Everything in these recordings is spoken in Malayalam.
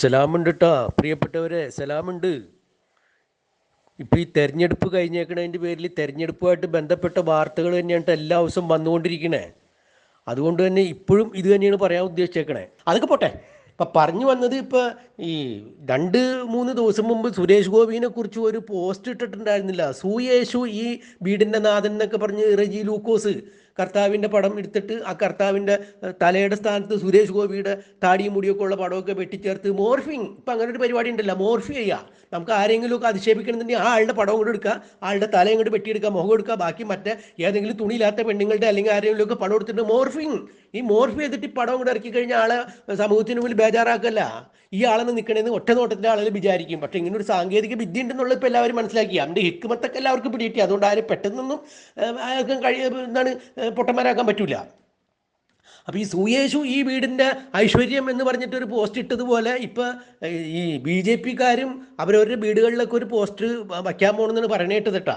സലാമുണ്ട് കേട്ടോ പ്രിയപ്പെട്ടവരെ സലാമുണ്ട്. ഇപ്പോൾ ഈ തെരഞ്ഞെടുപ്പ് കഴിഞ്ഞേക്കണതിന്റെ പേരിൽ തെരഞ്ഞെടുപ്പുമായിട്ട് ബന്ധപ്പെട്ട വാർത്തകൾ തന്നെയാണ് എല്ലാ ദിവസവും വന്നുകൊണ്ടിരിക്കണേ. അതുകൊണ്ട് തന്നെ ഇപ്പോഴും ഇത് തന്നെയാണ് പറയാൻ ഉദ്ദേശിച്ചേക്കണേ. അതൊക്കെ പോട്ടെ. ഇപ്പം പറഞ്ഞു വന്നത് ഇപ്പോൾ ഈ രണ്ട് മൂന്ന് ദിവസം മുമ്പ് സുരേഷ് ഗോപിനെ കുറിച്ച് ഒരു പോസ്റ്റ് ഇട്ടിട്ടുണ്ടായിരുന്നില്ല. സൂയേഷു ഈ വീടിന്റെ നാഥൻ എന്നൊക്കെ പറഞ്ഞ് റെജി ലൂക്കോസ്. കർത്താവിന്റെ പടം എടുത്തിട്ട് ആ കർത്താവിന്റെ തലയുടെ സ്ഥാനത്ത് സുരേഷ് ഗോപിയുടെ താടിയും മുടിയൊക്കെ ഉള്ള പടമൊക്കെ വെട്ടിച്ചേർത്ത് മോർഫിങ്. ഇപ്പം അങ്ങനെ ഒരു പരിപാടി ഉണ്ടല്ലോ മോർഫി ചെയ്യുക. നമുക്ക് ആരെങ്കിലും ഒക്കെ അധിക്ഷേപിക്കണമെന്നുണ്ടെങ്കിൽ ആ ആളുടെ പടം കൂടെ എടുക്കുക ആളുടെ തല ഇങ്ങോട്ട് വെട്ടിയെടുക്കുക മുഖം എടുക്കുക ബാക്കി മറ്റേ ഏതെങ്കിലും തുണിയില്ലാത്ത പെണ്ണുങ്ങളുടെ അല്ലെങ്കിൽ ആരെങ്കിലും ഒക്കെ പടം എടുത്തിട്ട് മോർഫിങ്. ഈ മോർഫ് ചെയ്തിട്ട് ഈ പടം കൂടെ ഇറക്കി കഴിഞ്ഞാൽ ആളെ സമൂഹത്തിന് മുന്നിൽ ബേജാറാക്കല്ല. ഈ ആളെന്ന് നിൽക്കണേന്ന് ഒറ്റ നോട്ടത്തിന്റെ ആളുകൾ വിചാരിക്കും. പക്ഷെ ഇങ്ങനെ ഒരു സാങ്കേതിക വിദ്യ ഉണ്ടെന്നുള്ളത് ഇപ്പോൾ എല്ലാവരും മനസ്സിലാക്കി. അതിന്റെ ഹിക്കുമത്തൊക്കെ എല്ലാവർക്കും പിടിയിട്ടി അതുകൊണ്ട് ആരും പെട്ടെന്നൊന്നും ആർക്കും കഴിയ എന്താണ് പൊട്ടന്മാരാക്കാൻ പറ്റില്ല അപ്പോൾ ഈ സുയേഷു ഈ വീടിന്റെ ഐശ്വര്യം എന്ന് പറഞ്ഞിട്ട് ഒരു പോസ്റ്റ് ഇട്ടതുപോലെ ഇപ്പോൾ ഈ ബി ജെ പിക്കാരും അവരവരുടെ വീടുകളിലൊക്കെ ഒരു പോസ്റ്റ് വയ്ക്കാൻ പോകണമെന്നാണ് പറയണേട്ടത് കേട്ടാ.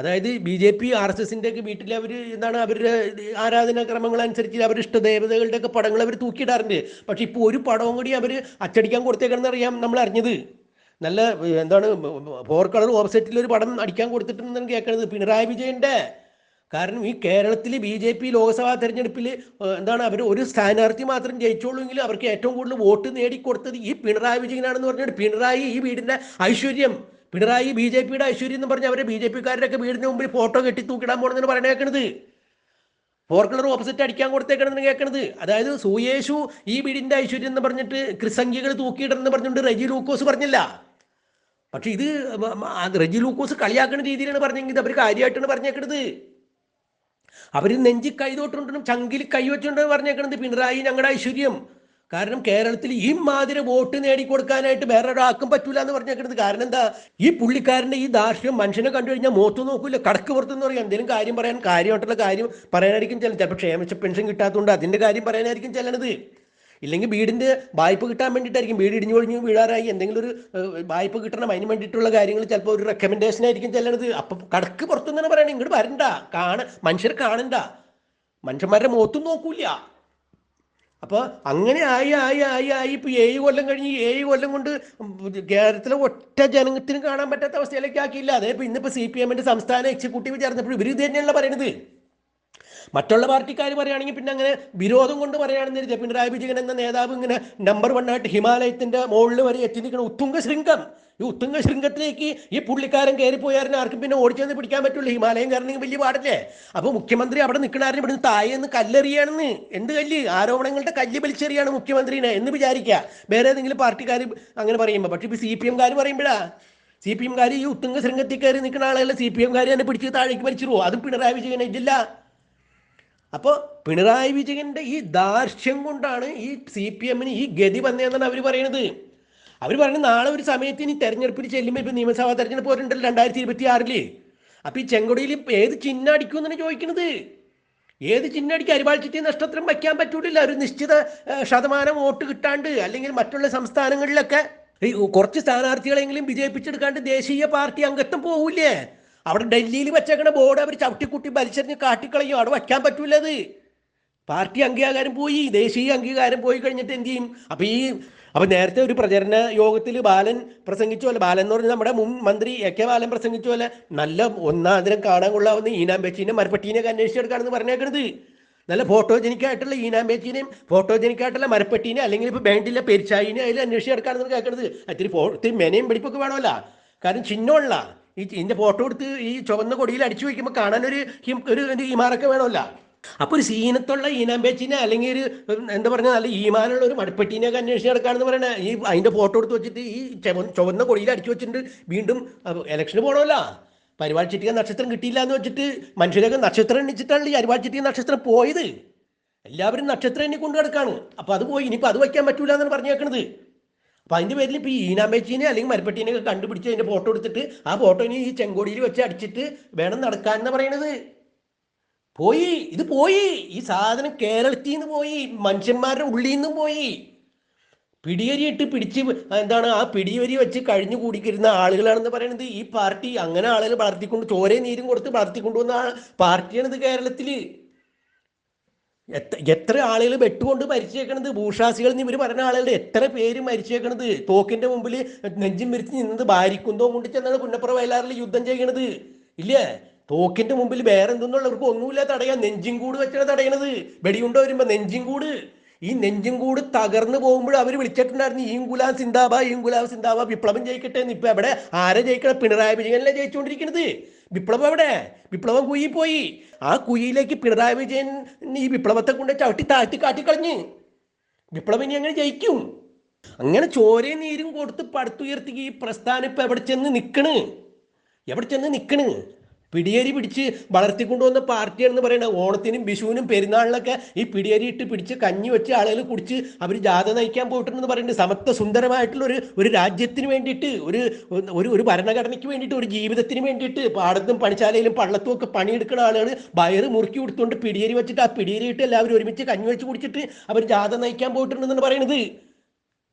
അതായത് B J P R S എസിന്റെ ഒക്കെ വീട്ടിൽ അവർ എന്താണ് അവരുടെ ആരാധനാക്രമങ്ങൾ അനുസരിച്ച് അവരുടെ ഇഷ്ടദേവതകളുടെ ഒക്കെ പടങ്ങൾ അവർ തൂക്കിയിടാറുണ്ട്. പക്ഷെ ഇപ്പോൾ ഒരു പടവും കൂടി അവർ അച്ചടിക്കാൻ കൊടുത്തേക്കണമെന്ന് അറിയാം നമ്മൾ അറിഞ്ഞത്. നല്ല എന്താണ് ഫോർ കളർ ഓപ്പോസിറ്റിൽ ഒരു പടം അടിക്കാൻ കൊടുത്തിട്ടുണ്ടെന്നാണ് കേൾക്കുന്നത് പിണറായി വിജയന്റെ കാരണം ഈ കേരളത്തിൽ ബി ജെ പി ലോക്സഭാ തെരഞ്ഞെടുപ്പിൽ എന്താണ് അവർ ഒരു സ്ഥാനാർത്ഥി മാത്രം ജയിച്ചോളൂങ്കിൽ അവർക്ക് ഏറ്റവും കൂടുതൽ വോട്ട് നേടിക്കൊടുത്തത് ഈ പിണറായി വിജയനാണെന്ന് പറഞ്ഞിട്ട് പിണറായി ഈ വീടിന്റെ ഐശ്വര്യം. പിണറായി ബി ജെ പിയുടെ ഐശ്വര്യം എന്ന് പറഞ്ഞ് അവരെ ബി ജെ പിക്കാരുടെയൊക്കെ വീടിന് മുമ്പിൽ ഫോട്ടോ കെട്ടി തൂക്കിടാൻ പോകണമെന്ന് പറഞ്ഞേക്കണത് ഫോർ കളർ ഓപ്പോസിറ്റ് അടിക്കാൻ കൊടുത്തേക്കണെന്ന് കേൾക്കണത് അതായത് സൂയേഷു ഈ വീടിന്റെ ഐശ്വര്യം എന്ന് പറഞ്ഞിട്ട് ക്രിസംഖ്യകൾ തൂക്കിയിടണമെന്ന് പറഞ്ഞുകൊണ്ട് റെജി ലൂക്കോസ് പറഞ്ഞില്ല. പക്ഷെ ഇത് റെജി ലൂക്കോസ് കളിയാക്കുന്ന രീതിയിലാണ് പറഞ്ഞെങ്കിൽ അവർ കാര്യമായിട്ടാണ് പറഞ്ഞേക്കണത്. അവർ നെഞ്ചി കൈ ചങ്കിൽ കൈ വെച്ചുകൊണ്ട് പറഞ്ഞേക്കണത് പിണറായി ഞങ്ങളുടെ ഐശ്വര്യം. കാരണം കേരളത്തിൽ ഈ മാതിരി വോട്ട് നേടിക്കൊടുക്കാനായിട്ട് വേറെ ഒരാൾക്കും പറ്റൂല എന്ന് പറഞ്ഞേക്കുന്നത് കാരണം എന്താ? ഈ പുള്ളിക്കാരന്റെ ഈ ദാർഷ്യം മനുഷ്യനെ കണ്ടു കഴിഞ്ഞാൽ മോത്ത് നോക്കൂല കടക്ക് പുറത്തെന്ന് പറയാം. എന്തെങ്കിലും കാര്യം പറയാൻ കാര്യമായിട്ടുള്ള കാര്യം പറയാനായിരിക്കും ചില ചിലപ്പോൾ ക്ഷേമിച്ച പെൻഷൻ കിട്ടാത്തതുകൊണ്ട് അതിന്റെ കാര്യം പറയാനായിരിക്കും ചെല്ലണത് ഇല്ലെങ്കിൽ വീടിന്റെ വായ്പ കിട്ടാൻ വേണ്ടിയിട്ടായിരിക്കും. വീട് ഇടിഞ്ഞു ഒഴിഞ്ഞു വീഴാറായി എന്തെങ്കിലും ഒരു വായ്പ കിട്ടണം. അതിന് വേണ്ടിയിട്ടുള്ള കാര്യങ്ങൾ ചിലപ്പോൾ ഒരു റെക്കമെൻഡേഷൻ ആയിരിക്കും ചെല്ലണത് അപ്പം കടക്ക് പുറത്തുനിന്ന് പറയണേ. ഇങ്ങോട്ട് വരണ്ട. കാണ മനുഷ്യർ കാണണ്ട. മനുഷ്യന്മാരുടെ മുഖത്തും നോക്കൂല അപ്പോൾ അങ്ങനെ ആയി ആയി ആയി ആയി ഇപ്പോൾ ഏഴ് കൊല്ലം കഴിഞ്ഞ് ഏഴ് കൊല്ലം കൊണ്ട് കേരളത്തിലെ ഒറ്റ ജനത്തിന് കാണാൻ പറ്റാത്ത അവസ്ഥയിലേക്ക് ആക്കിയില്ല. അതേ ഇപ്പോൾ ഇന്നിപ്പോൾ സി പി എമ്മിന്റെ സംസ്ഥാന എക്സിക്യൂട്ടീവ് ചേർന്നപ്പോൾ ഇവർ ഇത് തന്നെയാണല്ലോ പറയണത്. മറ്റുള്ള പാർട്ടിക്കാർ പറയുകയാണെങ്കിൽ പിന്നെ അങ്ങനെ വിരോധം കൊണ്ട് പറയുകയാണെന്ന് കരുതിയ പിണറായി വിജയൻ എന്ന നേതാവ് ഇങ്ങനെ നമ്പർ വൺ ആയിട്ട് ഹിമാലയത്തിന്റെ മുകളിൽ വരെ എത്തി നിൽക്കുന്ന ഉത്തുംഗ ശൃംഗം. ഈ ഉത്തുംഗ ശൃംഗത്തിലേക്ക് ഈ പുള്ളിക്കാരൻ കയറിപ്പോയാലും ആർക്കും പിന്നെ ഓടിച്ചെന്ന് പിടിക്കാൻ പറ്റുള്ളൂ ഹിമാലയം കയറണമെങ്കിൽ വലിയ പാടല്ലേ? അപ്പോൾ മുഖ്യമന്ത്രി അവിടെ നിൽക്കണാരും ഇവിടുന്ന് താഴെന്ന് കല്ലെറിയാണെന്ന്. എന്ത് കല്ല്? ആരോപണങ്ങളുടെ കല്ല് വലിച്ചെറിയാണ് മുഖ്യമന്ത്രിനെ എന്ന് വിചാരിക്കുക. വേറെ ഏതെങ്കിലും പാർട്ടിക്കാർ അങ്ങനെ പറയുമ്പോൾ പക്ഷേ ഇപ്പോൾ സി പി എംകാർ പറയുമ്പോഴാ. സി പി എംകാർ ഈ ഉത്തുംഗ ശൃംഗത്തിൽ കയറി നിൽക്കുന്ന ആളുകളെ സി പി എംകാർ തന്നെ പിടിച്ച് താഴേക്ക് വലിച്ചിരുവോ അത് പിണറായി വിജയൻ ഇല്ല അപ്പോൾ പിണറായി വിജയന്റെ ഈ ദാർഷ്യം കൊണ്ടാണ് ഈ സി പി എമ്മിന് ഈ ഗതി വന്നതെന്നാണ് അവർ പറയുന്നത് അവർ പറയുന്നത് നാളെ ഒരു സമയത്ത് ഇനി തെരഞ്ഞെടുപ്പിൽ ചെല്ലുമ്പോൾ ഇപ്പം നിയമസഭാ തെരഞ്ഞെടുപ്പ് വരുന്നുണ്ടല്ലോ രണ്ടായിരത്തി ഇരുപത്തി ആറിൽ അപ്പോൾ ഈ ചെങ്കൊടിയിൽ ഏത് ചിഹ്നം അടിക്കും എന്നാണ് ചോദിക്കുന്നത്? ഏത് ചിഹ്നം അടിക്കും? നഷ്ടത്രം നഷ്ടത്തിലും വയ്ക്കാൻ പറ്റൂലില്ല. ഒരു നിശ്ചിത ശതമാനം വോട്ട് കിട്ടാണ്ട് അല്ലെങ്കിൽ മറ്റുള്ള സംസ്ഥാനങ്ങളിലൊക്കെ ഈ കുറച്ച് സ്ഥാനാർത്ഥികളെങ്കിലും വിജയിപ്പിച്ചെടുക്കാണ്ട് ദേശീയ പാർട്ടി അംഗത്വം പോവില്ലേ? അവിടെ ഡൽഹിയിൽ വെച്ചേക്കണ ബോർഡ് അവർ ചവിട്ടിക്കുട്ടി വലിച്ചെറിഞ്ഞ് കാട്ടിക്കളയും. അവിടെ വയ്ക്കാൻ പറ്റൂലത്. പാർട്ടി അംഗീകാരം പോയി. ദേശീയ അംഗീകാരം പോയി കഴിഞ്ഞിട്ട് എന്ത് ചെയ്യും? അപ്പം ഈ അപ്പം നേരത്തെ ഒരു പ്രചരണ യോഗത്തിൽ ബാലൻ പ്രസംഗിച്ച പോലെ ബാലൻ എന്ന് പറഞ്ഞാൽ നമ്മുടെ മുൻ മന്ത്രി എ കെ ബാലൻ പ്രസംഗിച്ച പോലെ നല്ല ഒന്നാതിരം കാണാൻ കൊള്ളാവുന്ന ഈനാമ്പേച്ചീനെ മരപ്പട്ടീനെയൊക്കെ അന്വേഷിച്ചെടുക്കാണെന്ന് പറഞ്ഞേക്കണത്. നല്ല ഫോട്ടോജനിക്കായിട്ടുള്ള ഈനാമ്പേച്ചിനെയും ഫോട്ടോജനിക്കായിട്ടുള്ള മരപ്പട്ടീനെ അല്ലെങ്കിൽ ഇപ്പൊ ബാൻഡിലെ പെരിച്ചായിനെ അതിൽ അന്വേഷിച്ചെടുക്കാണെന്ന് കേൾക്കണത്. ഇത്തിരി ഫോ ഇത്തിരി മെനയും പിടിപ്പൊക്കെ വേണമല്ല. കാരണം ചിഹ്നമുള്ള ഈ ഇതിന്റെ ഫോട്ടോ എടുത്ത് ഈ ചുവന്ന കൊടിയിൽ അടിച്ചു വയ്ക്കുമ്പോൾ കാണാൻ ഒരു ഒരു ഇമാറൊക്കെ വേണമല്ല. അപ്പോൾ ഒരു സീനത്തുള്ള ഈനാമ്പേച്ചിനെ അല്ലെങ്കിൽ ഒരു എന്താ പറഞ്ഞാൽ നല്ല ഈമാനുള്ള ഒരു മടുപ്പെട്ടിനെയൊക്കെ അന്വേഷിച്ച് നടക്കാണെന്ന് പറയണേ. ഈ അതിന്റെ ഫോട്ടോ എടുത്ത് വെച്ചിട്ട് ഈ ചുവ- ചുവന്ന കൊടിയിൽ അടിച്ചു വെച്ചിട്ട് വീണ്ടും ഇലക്ഷന് പോകണമല്ല പരിപാടി ചിട്ടിക നക്ഷത്രം കിട്ടിയില്ല എന്ന് വെച്ചിട്ട് മനുഷ്യരൊക്കെ നക്ഷത്രം എണ്ണിച്ചിട്ടാണ് ഈ പരിപാടി ചിട്ടിക നക്ഷത്രം പോയത്. എല്ലാവരും നക്ഷത്രം എണ്ണി കൊണ്ടു കിടക്കാണ് അപ്പോൾ അത് പോയി. ഇനിയിപ്പോൾ അത് വയ്ക്കാൻ പറ്റൂല എന്നാണ് പറഞ്ഞേക്കണത്. അപ്പം അതിന്റെ പേരിൽ ഇപ്പോൾ ഈ ഈനാമ്പേച്ചീനെ അല്ലെങ്കിൽ മരപ്പെട്ടീനെ ഒക്കെ കണ്ടുപിടിച്ച് അതിന്റെ ഫോട്ടോ എടുത്തിട്ട് ആ ഫോട്ടോ ഇനി ഈ ചെങ്കോടിയിൽ വെച്ച് അടിച്ചിട്ട് വേണം നടക്കാൻ എന്ന് പറയണത്. പോയി ഇത് പോയി. ഈ സാധനം കേരളത്തിൽ നിന്ന് പോയി മനുഷ്യന്മാരുടെ ഉള്ളിൽ നിന്ന് പോയി. പിടിയരിയിട്ട് പിടിച്ച് എന്താണ് ആ പിടിയരി വെച്ച് കഴിഞ്ഞു കൂടിക്കിരുന്ന ആളുകളാണെന്ന് പറയുന്നത് ഈ പാർട്ടി. അങ്ങനെ ആളുകൾ വളർത്തിക്കൊണ്ട് ചോര നീരും കൊടുത്ത് വളർത്തിക്കൊണ്ടുവന്ന പാർട്ടിയാണിത് കേരളത്തിൽ. എത്ര ആളുകൾ വെട്ടുകൊണ്ട് മരിച്ചേക്കണത്? ഭൂഷാസികൾ എന്ന് ഇവർ പറഞ്ഞ ആളുകളുടെ എത്ര പേര് മരിച്ചേക്കണത്? തോക്കിന്റെ മുമ്പിൽ നെഞ്ചും വിരിച്ച് നിന്നത് ഭാരിക്കുന്തോ കൊണ്ട് ചെന്നാണ് പുന്നപ്പുറ വയലാറിൽ യുദ്ധം ചെയ്യണത്. ഇല്ലേ? തോക്കിന്റെ മുമ്പിൽ വേറെ എന്തെന്നുള്ളവർക്ക് ഒന്നുമില്ല തടയാൻ. നെഞ്ചും കൂട് വെച്ചാണ് തടയണത്. വെടിയുണ്ട വരുമ്പോ നെഞ്ചും കൂട്. ഈ നെഞ്ചും കൂട് തകർന്നു പോകുമ്പോൾ അവർ വിളിച്ചിട്ടുണ്ടായിരുന്നു ഈ ഗുലാം സിന്താബ ഈ ഗുലാം സിന്താബ വിപ്ലവം ജയിക്കട്ടെ. എന്ന് ഇപ്പൊ എവിടെ? ആരെ ജയിക്കണം? പിണറായി വിജയനല്ലേ ജയിച്ചുകൊണ്ടിരിക്കുന്നത്. വിപ്ലവം എവിടെ? വിപ്ലവം കുയി പോയി. ആ കുയിലേക്ക് പിണറായി വിജയൻ ഈ വിപ്ലവത്തെ കൊണ്ട് ചവിട്ടി താഴ്ത്തി കാട്ടിക്കളഞ്ഞ്. വിപ്ലവം ഇനി അങ്ങനെ ജയിക്കും. അങ്ങനെ ചോരയും നീരും കൊടുത്ത് പടുത്തുയർത്തി ഈ പ്രസ്ഥാനം ഇപ്പൊ എവിടെ ചെന്ന് നിൽക്കണ് എവിടെ ചെന്ന് നിൽക്കണ് പിടിയേരി പിടിച്ച് വളർത്തിക്കൊണ്ടുവന്ന പാർട്ടിയാണെന്ന് പറയുന്നത് ഓണത്തിനും വിഷുവിനും പെരുന്നാളിനൊക്കെ ഈ പിടിയേരി ഇട്ട് പിടിച്ച് കഞ്ഞി വെച്ച് ആളുകൾ കുടിച്ച് അവർ ജാഥ നയിക്കാൻ പോയിട്ടുണ്ടെന്ന് പറയുന്നത് സമത്വ സുന്ദരമായിട്ടുള്ള ഒരു ഒരു രാജ്യത്തിന് വേണ്ടിയിട്ട് ഒരു ഒരു ഭരണഘടനയ്ക്ക് വേണ്ടിയിട്ട് ഒരു ജീവിതത്തിന് വേണ്ടിയിട്ട് പാടത്തും പണിശാലയിലും പള്ളത്തും ഒക്കെ പണിയെടുക്കുന്ന ആളുകൾ വയറ് മുറുക്കി കൊടുത്തുകൊണ്ട് പിടിയേരി വെച്ചിട്ട് ആ പിടിയേരി ഇട്ട് എല്ലാവരും ഒരുമിച്ച് കഞ്ഞി വെച്ച് കുടിച്ചിട്ട് അവർ ജാഥ നയിക്കാൻ പോയിട്ടുണ്ടെന്നാണ് പറയുന്നത്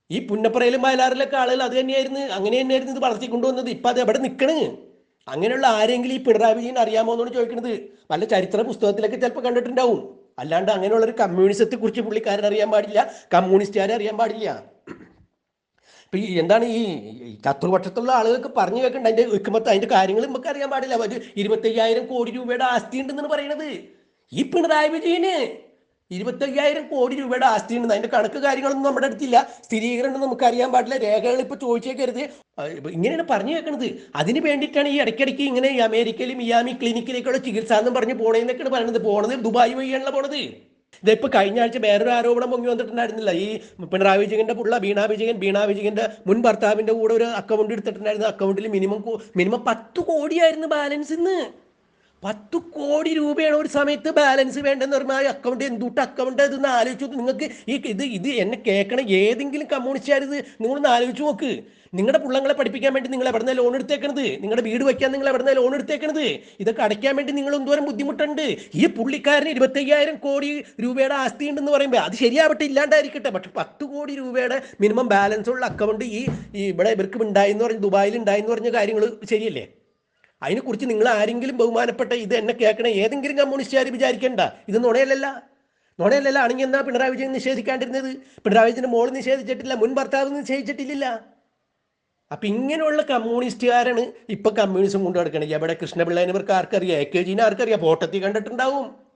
ഈ പുന്നപ്പുറയിലും വയലാറിലൊക്കെ ആളുകൾ അത് തന്നെയായിരുന്നു അങ്ങനെ തന്നെയായിരുന്നു ഇത് വളർത്തിക്കൊണ്ടുവന്നത്. ഇപ്പം അത് എവിടെ നിൽക്കണ് അങ്ങനെയുള്ള ആരെങ്കിലും ഈ പിണറായി വിജയൻ അറിയാമോ എന്നാണ് ചോദിക്കുന്നത്. നല്ല ചരിത്ര പുസ്തകത്തിലൊക്കെ ചിലപ്പോൾ കണ്ടിട്ടുണ്ടാവും. അല്ലാണ്ട് അങ്ങനെയുള്ള ഒരു കമ്മ്യൂണിസത്തെ കുറിച്ച് പുള്ളിക്കാരൻ അറിയാൻ പാടില്ല കമ്മ്യൂണിസ്റ്റുകാരെ അറിയാൻ പാടില്ല. ഇപ്പൊ ഈ എന്താണ് ഈ ചത്രുപക്ഷത്തുള്ള ആളുകൾക്ക് പറഞ്ഞു വെക്കേണ്ട അതിന്റെ വെക്കുമ്പത്ത് അതിന്റെ കാര്യങ്ങൾ നമുക്ക് അറിയാൻ പാടില്ല. ഒരു ഇരുപത്തയ്യായിരം കോടി രൂപയുടെ ആസ്തി ഉണ്ടെന്നാണ് പറയണത് ഈ പിണറായി വിജയന് ഇരുപത്തയ്യായിരം കോടി രൂപയുടെ ആസ്തി ഉണ്ട് അതിന്റെ കണക്ക് കാര്യങ്ങളൊന്നും നമ്മുടെ അടുത്തില്ല. സ്ഥിരീകരണം നമുക്ക് അറിയാൻ പാടില്ല. രേഖകൾ ഇപ്പൊ ചോദിച്ചേക്കരുത്. ഇങ്ങനെയാണ് പറഞ്ഞു വെക്കണത് അതിന് വേണ്ടിയിട്ടാണ് ഈ ഇടയ്ക്കിടയ്ക്ക് ഇങ്ങനെ ഈ അമേരിക്കയിലും മിയാമി ക്ലിനിക്കിലേക്കുള്ള ചികിത്സ എന്ന് പറഞ്ഞ് പോണേന്നൊക്കെയാണ് പറയുന്നത് പോണത് ദുബായ് വഴിയാണല്ലോ പോണത്. ഇതിപ്പോ കഴിഞ്ഞ ആഴ്ച വേറൊരു ആരോപണം പൊങ്ങി വന്നിട്ടുണ്ടായിരുന്നില്ല. ഈ പിണറായി വിജയന്റെ പുള്ള വീണ വിജയൻ വീണ വിജയന്റെ മുൻ ഭർത്താവിന്റെ കൂടെ ഒരു അക്കൗണ്ട് എടുത്തിട്ടുണ്ടായിരുന്നു അക്കൗണ്ടിൽ മിനിമം മിനിമം പത്ത് കോടിയായിരുന്നു ബാലൻസ് ഇന്ന്. പത്ത് കോടി രൂപയാണ് ഒരു സമയത്ത് ബാലൻസ് വേണ്ടെന്ന് ആ അക്കൗണ്ട് എന്തുട്ട് അക്കൗണ്ട് ഇതെന്ന് ആലോചിച്ചു. നിങ്ങൾക്ക് ഈ ഇത് ഇത് എന്നെ കേൾക്കണ ഏതെങ്കിലും കമ്മ്യൂണിസ്റ്റുകാർ ഇത് നിങ്ങളൊന്ന് ആലോചിച്ച് നോക്ക്. നിങ്ങളുടെ പിള്ളങ്ങളെ പഠിപ്പിക്കാൻ വേണ്ടി നിങ്ങൾ എവിടെ ലോൺ എടുത്തേക്കണത്? നിങ്ങളുടെ വീട് വയ്ക്കാൻ നിങ്ങൾ എവിടെ ലോൺ എടുത്തേക്കണത്? ഇതൊക്കെ അടയ്ക്കാൻ വേണ്ടി നിങ്ങൾ എന്തോരം ബുദ്ധിമുട്ടുണ്ട്? ഈ പുള്ളിക്കാരന് ഇരുപത്തയ്യായിരം കോടി രൂപയുടെ ആസ്തി ഉണ്ടെന്ന് പറയുമ്പോൾ അത് ശരിയാവട്ടെ ഇല്ലാണ്ടായിരിക്കട്ടെ. പക്ഷെ പത്ത് കോടി രൂപയുടെ മിനിമം ബാലൻസ് ഉള്ള അക്കൗണ്ട് ഈ ഇവിടെ ഇവർക്ക് ഉണ്ടായെന്ന് പറഞ്ഞ് ദുബായിൽ ഉണ്ടായെന്ന് പറഞ്ഞ കാര്യങ്ങൾ ശരിയല്ലേ? അതിനെക്കുറിച്ച് നിങ്ങൾ ആരെങ്കിലും ബഹുമാനപ്പെട്ട ഇത് എന്നെ കേൾക്കണേ ഏതെങ്കിലും കമ്മ്യൂണിസ്റ്റുകാർ വിചാരിക്കേണ്ട. ഇത് നുണയല്ലല്ല. നുണയല്ലല്ല ആണെങ്കിൽ എന്നാ പിണറായി വിജയൻ നിഷേധിക്കാണ്ടിരുന്നത്? പിണറായി വിജയന്റെ മോൾ നിഷേധിച്ചിട്ടില്ല മുൻ ഭർത്താവ് നിഷേധിച്ചിട്ടില്ല. അപ്പൊ ഇങ്ങനെയുള്ള കമ്മ്യൂണിസ്റ്റുകാരാണ് ഇപ്പൊ കമ്മ്യൂണിസം കൊണ്ടു നടക്കുന്നത് എവിടെ കൃഷ്ണപിള്ളേനെ ഇവർക്ക് ആർക്കറിയാം? എ കെ ജിനെ ആർക്കറിയാം? പോട്ടത്തി കണ്ടിട്ടുണ്ടാവും.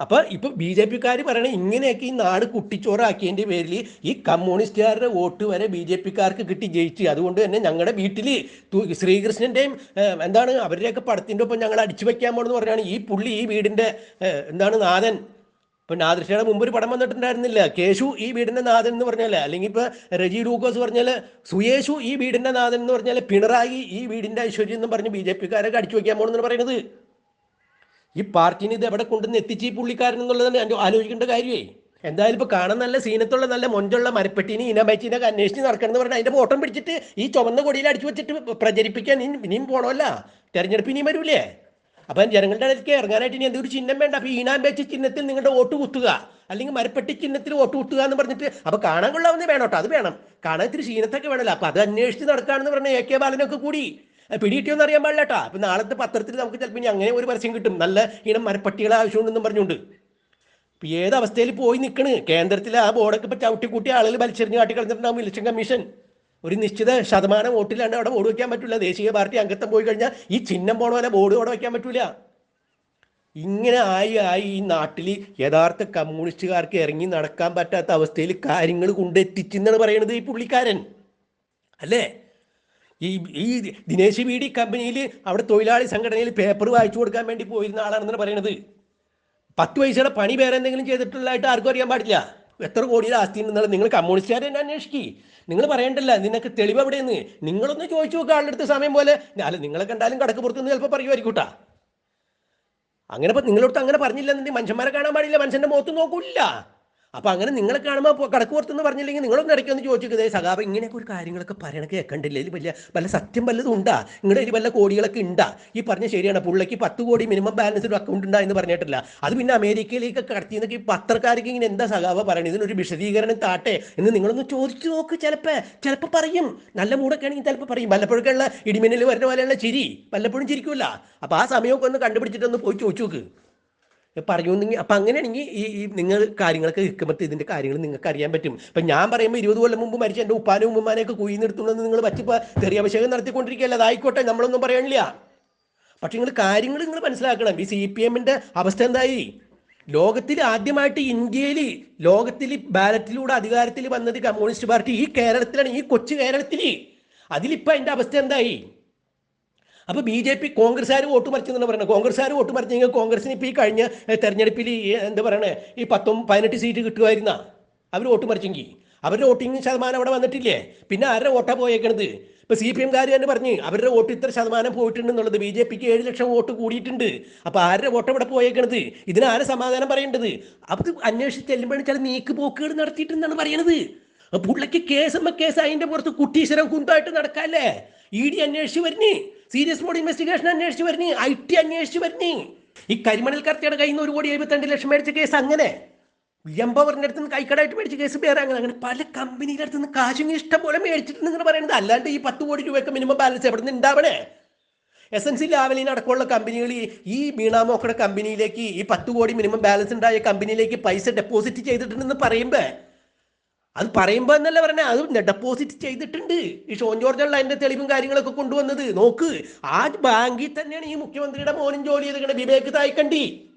അപ്പൊ ഇപ്പൊ ബി ജെ പിക്കാർ പറയണ ഇങ്ങനെയൊക്കെ ഈ നാട് കുട്ടിച്ചോറാക്കിയതിന്റെ പേരിൽ ഈ കമ്മ്യൂണിസ്റ്റുകാരുടെ വോട്ട് വരെ ബി ജെ പിക്കാർക്ക് കിട്ടി ജയിച്ചു. അതുകൊണ്ട് തന്നെ ഞങ്ങളുടെ വീട്ടിൽ ശ്രീകൃഷ്ണന്റെയും എന്താണ് അവരുടെയൊക്കെ പടത്തിന്റെ ഒപ്പം ഞങ്ങൾ അടിച്ചു വെക്കാൻ പോണെന്ന് പറഞ്ഞാണ് ഈ പുള്ളി ഈ വീടിന്റെ എന്താണ് നാഥൻ. ഇപ്പൊ നാദൃഷയുടെ മുമ്പ് ഒരു പടം വന്നിട്ടുണ്ടായിരുന്നില്ല. കേശു ഈ വീടിന്റെ നാഥൻ എന്ന് പറഞ്ഞാൽ അല്ലെങ്കിൽ ഇപ്പൊ റജി ലൂക്കോസ് പറഞ്ഞാൽ സുയേഷു ഈ വീടിന്റെ നാഥൻ എന്ന് പറഞ്ഞാൽ പിണറായി ഈ വീടിന്റെ ഐശ്വര്യം എന്ന് പറഞ്ഞ് ബി ജെ പിക്കാരൊക്കെ അടിച്ചു വയ്ക്കാൻ പോണെന്നാണ് പറയുന്നത് ഈ പാർട്ടിനെ ഇത് എവിടെ കൊണ്ടുവന്ന് എത്തിച്ച് ഈ പുള്ളിക്കാരൻ എന്നുള്ളതാണ് ആലോചിക്കേണ്ട കാര്യമേ. എന്തായാലും ഇപ്പൊ കാണാൻ നല്ല സീനത്തുള്ള നല്ല മൊഞ്ചുള്ള മരപ്പെട്ടിനെ ഇനമൈച്ചിനെ ഒക്കെ അന്വേഷിച്ച് നടക്കണം എന്ന് പറഞ്ഞാൽ അതിന്റെ ഓട്ടം പിടിച്ചിട്ട് ഈ ചുവന്ന കൊടിയിൽ അടിച്ചു വെച്ചിട്ട് പ്രചരിപ്പിക്കാൻ ഇനി ഇനിയും പോണമല്ല. തെരഞ്ഞെടുപ്പ് ഇനിയും വരൂലേ? അപ്പം ജനങ്ങളുടെ ഇടയ്ക്ക് ഇറങ്ങാനായിട്ട് ഇനി എന്തൊരു ചിഹ്നം വേണ്ട. അപ്പൊ ഈനാമ്പേച്ച ചിഹ്നത്തിൽ നിങ്ങളുടെ വോട്ട് കുത്തുക. അല്ലെങ്കിൽ മരപ്പെട്ടി ചിഹ്നത്തിൽ വോട്ട് കുത്തുക എന്ന് പറഞ്ഞിട്ട് അപ്പൊ കാണാൻ കൊള്ളാവുന്ന വേണം കേട്ടോ. അത് വേണം. കാണാൻ ഇത്തിരി സീനത്തൊക്കെ വേണമല്ലോ അപ്പൊ അത് അന്വേഷിച്ച് നടക്കുകയാണെന്ന് പറഞ്ഞ എ കെ ബാലനൊക്കെ കൂടി. പിടികിട്ടിയോന്ന് അറിയാൻ പാടില്ല കേട്ടോ അപ്പൊ നാളത്തെ പത്രത്തിൽ നമുക്ക് ചിലപ്പോൾ ഇനി അങ്ങനെ ഒരു പരസ്യം കിട്ടും. നല്ല ഇനം മരപ്പട്ടികളെ ആവശ്യമുണ്ടെന്നും പറഞ്ഞുകൊണ്ട്. ഇപ്പൊ ഏത് അവസ്ഥയിൽ പോയി നിൽക്കണ് കേന്ദ്രത്തിൽ ആ ബോർഡൊക്കെ ഇപ്പൊ ചവിട്ടിക്കൂട്ടി ആളുകൾ വലിച്ചെറിഞ്ഞ് കാട്ടിക്കളഞ്ഞിട്ടുണ്ടാവും ഇലക്ഷൻ കമ്മീഷൻ. ഒരു നിശ്ചിത ശതമാനം വോട്ടിലാണ് അവിടെ ബോർഡ് വയ്ക്കാൻ പറ്റില്ല ദേശീയ പാർട്ടി അംഗത്വം പോയി കഴിഞ്ഞാൽ ഈ ചിഹ്നം പോണ പോലെ ബോർഡ് അവിടെ വയ്ക്കാൻ പറ്റൂല. ഇങ്ങനെ ആയി ആയി ഈ നാട്ടിൽ യഥാർത്ഥ കമ്മ്യൂണിസ്റ്റുകാർക്ക് ഇറങ്ങി നടക്കാൻ പറ്റാത്ത അവസ്ഥയിൽ കാര്യങ്ങൾ കൊണ്ടെത്തിച്ചെന്നാണ് പറയണത് ഈ പുള്ളിക്കാരൻ. അല്ലേ? ഈ ഈ ദിനേശ് ബി ഡി കമ്പനിയിൽ അവിടെ തൊഴിലാളി സംഘടനയിൽ പേപ്പർ വായിച്ചു കൊടുക്കാൻ വേണ്ടി പോയിരുന്ന ആളാണെന്നാണ് പറയണത്. പത്ത് പൈസയുടെ പണി വേറെ എന്തെങ്കിലും ചെയ്തിട്ടുള്ളതായിട്ട് ആർക്കും അറിയാൻ പാടില്ല. എത്ര കോടിയുടെ ആസ്തി എന്നുള്ളത് നിങ്ങൾ കമ്മ്യൂണിസ്റ്റുകാരെ തന്നെ അന്വേഷിക്കി. നിങ്ങൾ പറയണ്ടല്ല നിനക്ക് തെളിവ് എവിടെയെന്ന്. നിങ്ങളൊന്ന് ചോദിച്ചു നോക്കുക ആളുടെ അടുത്ത് സമയം പോലെ. അല്ല നിങ്ങളെ കണ്ടാലും കടക്ക് പുറത്തുനിന്ന് ചിലപ്പോൾ പറയുമായിരിക്കൂട്ടാ അങ്ങനെ നിങ്ങളടുത്ത് അങ്ങനെ പറഞ്ഞില്ല എന്നുണ്ടെങ്കിൽ മനുഷ്യന്മാരെ കാണാൻ പാടില്ല മനുഷ്യന്റെ മുഖത്ത് നോക്കൂല. അപ്പൊ അങ്ങനെ നിങ്ങളെ കാണുമ്പോൾ കടക്ക് പുറത്തുനിന്ന് പറഞ്ഞില്ലെങ്കിൽ നിങ്ങളൊന്ന് ഇടയ്ക്ക് ഒന്ന് ചോദിച്ചത് സഖാബ് ഇങ്ങനെയൊക്കെ ഒരു കാര്യങ്ങളൊക്കെ പറയണ കേൾക്കണ്ടില്ല ഇതിൽ വലിയ വല്ല സത്യം വല്ലതും ഉണ്ടാ? നിങ്ങളുടെ ഇതിൽ വല്ല കോടികളൊക്കെ ഉണ്ടാ ഈ പറഞ്ഞ ശരിയാണ്. പുള്ളിക്ക് പത്ത് കോടി മിനിമം ബാലൻസ് ഒരു അക്കൗണ്ട് ഉണ്ടാ എന്ന് പറഞ്ഞിട്ടില്ല. അത് പിന്നെ അമേരിക്കയിലേക്ക് കടത്തിയെന്നൊക്കെ ഈ പത്രക്കാർക്ക് ഇങ്ങനെ എന്താ സഹാബ പറയണത്? ഇതിനൊരു വിശദീകരണം താട്ടെ എന്ന് നിങ്ങളൊന്ന് ചോദിച്ചു നോക്ക് ചിലപ്പോൾ ചിലപ്പോൾ പറയും. നല്ല മൂടൊക്കെ ആണെങ്കിൽ ചിലപ്പോൾ പറയും. വല്ലപ്പോഴൊക്കെ ഉള്ള ഇടിമിന്നൽ വരുന്ന പോലെയുള്ള ചിരി വല്ലപ്പോഴും ചിരിക്കൂല. അപ്പൊ ആ സമയമൊക്കെ ഒന്ന് കണ്ടുപിടിച്ചിട്ടൊന്ന് പോയി ചോദിച്ചു നോക്ക്. പറയുമെങ്കിൽ അപ്പം അങ്ങനെയാണെങ്കിൽ ഈ ഈ നിങ്ങൾ കാര്യങ്ങളൊക്കെ നിൽക്കുമ്പോൾ ഇതിന്റെ കാര്യങ്ങൾ നിങ്ങൾക്ക് അറിയാൻ പറ്റും. അപ്പം ഞാൻ പറയുമ്പോൾ ഇരുപത് കൊല്ലം മുമ്പ് മരിച്ച എന്റെ ഉപ്പാനും ഉമ്മമാനെയൊക്കെ കുഴി നിർത്തുന്നത് നിങ്ങൾ പറ്റിപ്പോൾ തെറിയാഭിഷേകം നടത്തിക്കൊണ്ടിരിക്കുകയല്ല? അതായിക്കോട്ടെ നമ്മളൊന്നും പറയണില്ല. പക്ഷെ നിങ്ങൾ കാര്യങ്ങൾ നിങ്ങൾ മനസ്സിലാക്കണം. ഈ സി പി എമ്മിന്റെ അവസ്ഥ എന്തായി? ലോകത്തിൽ ആദ്യമായിട്ട് ഇന്ത്യയിൽ ലോകത്തിൽ ബാലറ്റിലൂടെ അധികാരത്തിൽ വന്നത് കമ്മ്യൂണിസ്റ്റ് പാർട്ടി ഈ കേരളത്തിലാണ് ഈ കൊച്ചു കേരളത്തിൽ. അതിലിപ്പോൾ അതിന്റെ അവസ്ഥ എന്തായി? അപ്പോൾ ബി ജെ പി കോൺഗ്രസ്സുകാർ വോട്ട് മറിച്ചെന്നാണ് പറയുന്നത്. കോൺഗ്രസ്സുകാർ വോട്ട് മറിച്ചെങ്കിൽ കോൺഗ്രസിന് ഇപ്പോൾ ഈ കഴിഞ്ഞ തെരഞ്ഞെടുപ്പിൽ ഈ, എന്താ പറയണേ ഈ പത്തും പതിനെട്ട് സീറ്റ് കിട്ടുമായിരുന്ന? അവർ വോട്ട് മറിച്ചെങ്കിൽ അവരുടെ വോട്ടിംഗ് ശതമാനം അവിടെ വന്നിട്ടില്ലേ? പിന്നെ ആരുടെ വോട്ടാ പോയേക്കണത്? ഇപ്പോൾ സി പി എംകാർ തന്നെ പറഞ്ഞ് അവരുടെ വോട്ട് ഇത്ര ശതമാനം പോയിട്ടുണ്ടെന്നുള്ളത് ബി ജെ പിക്ക് ഏഴ് ലക്ഷം വോട്ട് കൂടിയിട്ടുണ്ട്. അപ്പോൾ ആരുടെ വോട്ട് അവിടെ പോയേക്കണത്? ഇതിന് ആരെ സമാധാനം പറയേണ്ടത്? അത് അന്വേഷിച്ച് ചെല്ലുമ്പോഴാണ് ചില നീക്ക് പോക്കുകൾ നടത്തിയിട്ടുണ്ടെന്നാണ് പറയണത്. പുള്ളിക്ക് എമ്മ കേസ് അതിന്റെ പുറത്ത് കുട്ടീശ്വരം കുന്തായിട്ട് നടക്കാല്ലേ? ഇ ഡി അന്വേഷിച്ച് വരുന്നേ സീരിയസ് മോഡ് ഇൻവെസ്റ്റിഗേഷൻ അന്വേഷിച്ച് വരുന്നേ ഐ ടി അന്വേഷിച്ച് വരുന്നേ. ഈ കരിമണൽ കർത്തിയുടെ കയ്യിൽ നിന്ന് ഒരു കോടി എഴുപത്തിരണ്ട് ലക്ഷം മേടിച്ച കേസ് അങ്ങനെ. എംപവറിന്റെ അടുത്ത് നിന്ന് കൈക്കടായിട്ട് മേടിച്ച കേസ് വേറെ അങ്ങനെ. അങ്ങനെ പല കമ്പനിയുടെ അടുത്ത് നിന്ന് കാശും ഇഷ്ടം പോലെ മേടിച്ചിട്ടുണ്ട് നിങ്ങൾ പറയുന്നത്. അല്ലാണ്ട് ഈ പത്ത് കോടി രൂപയ്ക്ക് മിനിമം ബാലൻസ് എവിടെ നിന്ന് ഉണ്ടാവണേ എസ് എൻ സി ലാവലിന് അടക്കമുള്ള കമ്പനികൾ ഈ- ഈ ബീണാമോക്കയുടെ കമ്പനിയിലേക്ക് ഈ പത്ത് കോടി മിനിമം ബാലൻസ് ഉണ്ടായ കമ്പനിയിലേക്ക് പൈസ ഡെപ്പോസിറ്റ് ചെയ്തിട്ടുണ്ടെന്ന് പറയുമ്പോൾ അത് പറയുമ്പോൾ എന്നല്ല പറഞ്ഞേ? അത് ഡെപ്പോസിറ്റ് ചെയ്തിട്ടുണ്ട്. ഈ ഷോൺ ജോർജുള്ള അതിന്റെ തെളിവും കാര്യങ്ങളൊക്കെ കൊണ്ടുവന്നത്. നോക്ക് ആ ബാങ്കിൽ തന്നെയാണ് ഈ മുഖ്യമന്ത്രിയുടെ മോനും ജോലി ചെയ്തിരിക്കുന്നത് വിവേക് തായ്ക്കണ്ടി.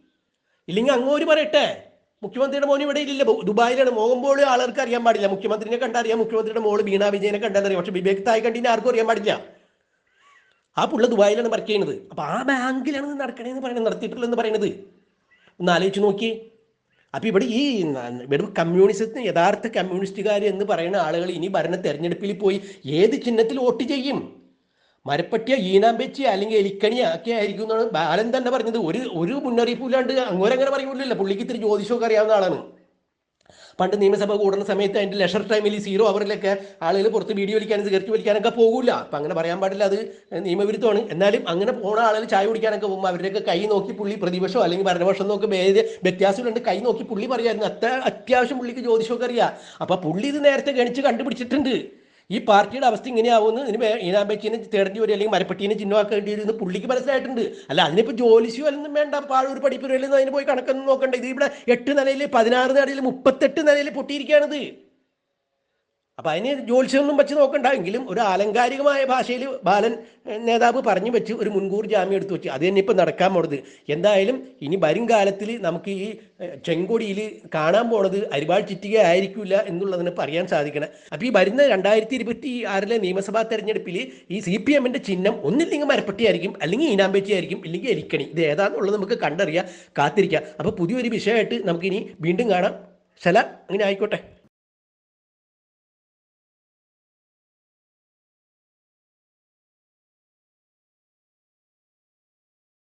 ഇല്ലെങ്കിൽ അങ്ങോട്ട് പറയട്ടെ. മുഖ്യമന്ത്രിയുടെ മോൻ ഇവിടെ ഇല്ല ദുബായിലാണ്. മോകുമ്പോൾ ആളുകൾക്ക് അറിയാൻ പാടില്ല. മുഖ്യമന്ത്രിനെ കണ്ടറിയാം. മുഖ്യമന്ത്രിയുടെ മോൾ ബീണ വിജയനെ കണ്ടറിയാം പക്ഷെ വിവേക് തായ്ക്കണ്ടിനെ ആർക്കും അറിയാൻ പാടില്ല. ആ പുള്ള ദുബായിലാണ് വർക്ക് ചെയ്യുന്നത്. അപ്പൊ ആ ബാങ്കിലാണ് നടക്കണേന്ന് പറയുന്നത് നടത്തിയിട്ടുള്ളതെന്ന് പറയുന്നത് ഒന്ന് ആലോചിച്ച് നോക്കി അപ്പൊ ഇവിടെ ഈ വെറും കമ്മ്യൂണിസത്തിന് യഥാർത്ഥ കമ്മ്യൂണിസ്റ്റുകാർ എന്ന് പറയുന്ന ആളുകൾ ഇനി ഭരണ തെരഞ്ഞെടുപ്പിൽ പോയി ഏത് ചിഹ്നത്തിൽ വോട്ട് ചെയ്യും? മരപ്പട്ടിയ ഈനാമ്പേച്ചി അല്ലെങ്കിൽ എലിക്കണി ഒക്കെ ആയിരിക്കും എന്നാണ് ബാലൻ തന്നെ പറഞ്ഞത്. ഒരു ഒരു മുന്നറിയിപ്പില്ലാണ്ട് അങ്ങോരങ്ങനെ പറയൂലല്ലോ പുള്ളിക്ക് ഇത്തിരി ജ്യോതിഷമൊക്കെ അറിയാവുന്ന ആളാണ്. പണ്ട് നിയമസഭ കൂടുന്ന സമയത്ത് അതിന്റെ ലെഷർ ടൈമിൽ സീറോ അവറിലൊക്കെ ആളുകൾ പുറത്ത് വീഡിയോ വലിക്കാനും സിഗരറ്റ് വലിക്കാനൊക്കെ പോകില്ല അപ്പം അങ്ങനെ പറയാൻ പാടില്ല അത് നിയമവിരുദ്ധമാണ്. എന്നാലും അങ്ങനെ പോണ ആളുകൾ ചായ കുടിക്കാനൊക്കെ പോകുമ്പോൾ അവരുടെയൊക്കെ കൈ നോക്കി പുള്ളി പ്രതിപക്ഷമോ അല്ലെങ്കിൽ ഭരണപക്ഷം നോക്കി ഭേദ കൈ നോക്കി പുള്ളി പറയായിരുന്നു. അത്ര അത്യാവശ്യം പുള്ളിക്ക് ജ്യോതിഷമൊക്കെ അറിയാം. അപ്പം പുള്ളി ഇത് നേരത്തെ ഗണിച്ച് കണ്ടുപിടിച്ചിട്ടുണ്ട്. ഈ പാർട്ടിയുടെ അവസ്ഥ ഇങ്ങനെയാവുമെന്ന് ഇതിന് ഈനാമ്പച്ചിനെ തേടേണ്ടി വരും അല്ലെങ്കിൽ മരപ്പട്ടീനെ ചിഹ്നമാക്കേണ്ടി വരും പുള്ളിക്ക് മനസ്സിലായിട്ടുണ്ട്. അല്ല അതിനിപ്പോൾ ജോലിശോ അല്ലെന്നും വേണ്ട പാഴൂർ പഠിപ്പുരല്ലെന്ന് അതിന് പോയി കണക്കൊന്നും നോക്കണ്ട? ഇത് ഇവിടെ എട്ട് നിലയിൽ പതിനാറ് നിലയിൽ മുപ്പത്തെട്ട് നിലയിൽ പൊട്ടിയിരിക്കുകയാണിത്. അപ്പം അതിന് ജ്യോത്സ്യമൊന്നും വെച്ച് നോക്കണ്ട. എങ്കിലും ഒരു ആലങ്കാരികമായ ഭാഷയിൽ ബാലൻ നേതാവ് പറഞ്ഞു വെച്ച് ഒരു മുൻകൂർ ജാമ്യം എടുത്തു വെച്ച്. അത് തന്നെ ഇപ്പം നടക്കാൻ പോണത്. എന്തായാലും ഇനി വരും കാലത്തിൽ നമുക്ക് ഈ ചെങ്കൊടിയിൽ കാണാൻ പോണത് അരിവാൾ ചിറ്റിക ആയിരിക്കില്ല എന്നുള്ളതിന് പറയാൻ സാധിക്കണം. അപ്പം ഈ വരുന്ന രണ്ടായിരത്തി ഇരുപത്തി ആറിലെ നിയമസഭാ തെരഞ്ഞെടുപ്പിൽ ഈ സി പി എമ്മിന്റെ ചിഹ്നം ഒന്നില്ലെങ്കിൽ മരപ്പട്ടി ആയിരിക്കും അല്ലെങ്കിൽ ഈനാമ്പേച്ചി ആയിരിക്കും ഇല്ലെങ്കിൽ എലിക്കണി. ഇത് ഏതാണെന്നുള്ളത് നമുക്ക് കണ്ടറിയാം കാത്തിരിക്കാം. അപ്പോൾ പുതിയൊരു വിഷയമായിട്ട് നമുക്കിനി വീണ്ടും കാണാം. ശല അങ്ങനെ ആയിക്കോട്ടെ.